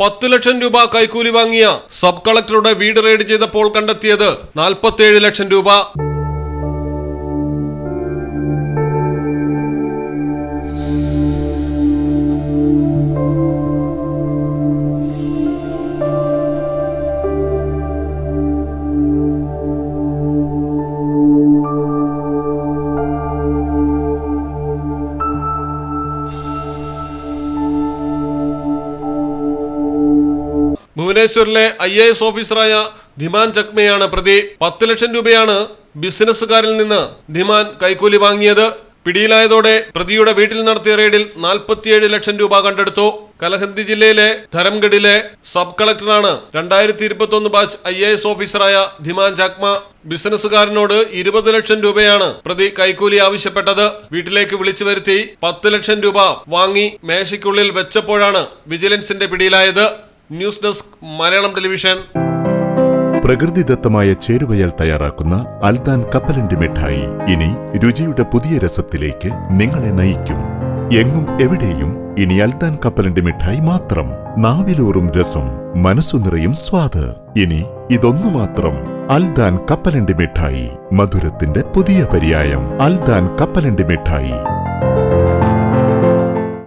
പത്ത് ലക്ഷം രൂപ കൈക്കൂലി വാങ്ങിയ സബ് കളക്ടറുടെ വീട് റെയ്ഡ് ചെയ്തപ്പോൾ കണ്ടെത്തിയത് നാൽപ്പത്തിയേഴ് ലക്ഷം രൂപ. ഭുവനേശ്വറിലെ ഐ എ എസ് ഓഫീസറായ ധിമാൻ ചക്മയാണ് പ്രതി. പത്ത് ലക്ഷം രൂപയാണ് ബിസിനസ്സുകാരിൽ നിന്ന് ധിമാൻ കൈക്കൂലി വാങ്ങിയത്. പിടിയിലായതോടെ പ്രതിയുടെ വീട്ടിൽ നടത്തിയ റെയ്ഡിൽ നാൽപ്പത്തിയേഴ് ലക്ഷം രൂപ കണ്ടെടുത്തു. കലഹന്തി ജില്ലയിലെ ധരംഗഡിലെ സബ് കളക്ടറാണ് രണ്ടായിരത്തി ഇരുപത്തി ഒന്ന് ബാച്ച് ഐ എ എസ് ഓഫീസറായ ധിമാൻ ചാക്മ. ബിസിനസ്സുകാരനോട് ഇരുപത് ലക്ഷം രൂപയാണ് പ്രതി കൈക്കൂലി ആവശ്യപ്പെട്ടത്. വീട്ടിലേക്ക് വിളിച്ചു വരുത്തി പത്ത് ലക്ഷം രൂപ വാങ്ങി മേശയ്ക്കുള്ളിൽ വെച്ചപ്പോഴാണ് വിജിലൻസിന്റെ പിടിയിലായത്. News desk Malayalam television. പ്രകൃതിദത്തമായ ചേരുവയൽ തയ്യാറാക്കുന്ന അൽദാൻ കപ്പലണ്ടി മിഠായി. ഇനി രുചിയുടെ പുതിയ രസത്തിലേക്ക് നിങ്ങളെ നയിക്കും. എങ്ങും എവിടെയും ഇനി അൽദാൻ കപ്പലണ്ടി മിഠായി മാത്രം. നാവിലൂറും രസം മനസ്സു നിറയും സ്വാദ്. ഇനി ഇതൊന്നു മാത്രം. അൽദാൻ കപ്പലണ്ടി മിഠായി മധുരത്തിന്റെ പുതിയ പര്യായം. അൽദാൻ കപ്പലണ്ടി മിഠായി.